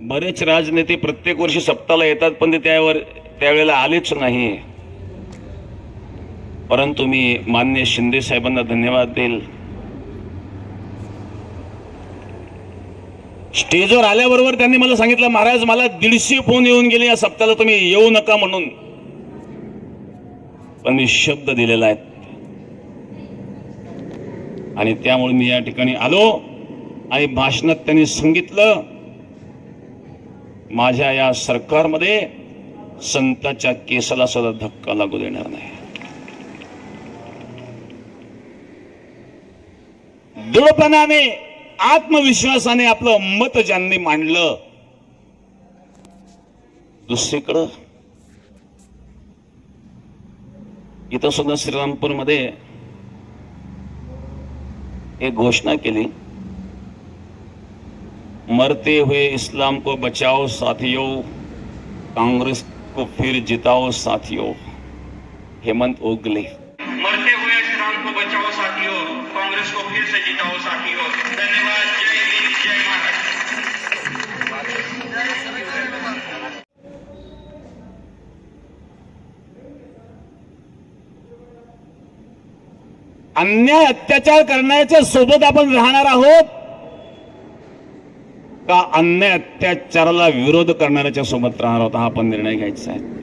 बरेच राजनेते प्रत्येक वर्षी सप्ताला येतात पण ते त्यावर त्यावेळेला आलेच नाही. परंतु मी मान्य शिंदे साहेबांना धन्यवाद देईल. स्टेजवर आल्याबरोबर त्यांनी मला सांगितलं महाराज मला दीडशे फोन येऊन गेले या सप्ताहाला तुम्ही येऊ नका म्हणून. पण मी शब्द दिलेला आहे. आणि त्यामुळे मी या ठिकाणी आलो आणि भाषणात त्यांनी सांगितलं माझ्या या सरकारमध्ये संताच्या केसाला सुद्धा धक्का लागू देणार नाही. दृढपणाने आत्मविश्वासाने आपलं मत ज्यांनी मांडलं दुसरीकडं इथं सुद्धा श्रीरामपूरमध्ये एक घोषणा केली. मरते हुए इस्लाम को बचाओ साथियों कांग्रेस को फिर जिताओ साथियों। हेमंत ओगले। मरते हुए इस्लाम को बचाओ साथियों कांग्रेस को फिर से जिताओ साथियों। धन्यवाद। जय हिंद जय अन्याय अत्याचार करण्याच्या सोबत आपण राहणार आहोत. का अन्याय अत्याचाराला विरोध करणाऱ्याच्या सोबत राहणार होता हा आपण निर्णय घ्यायचा आहे.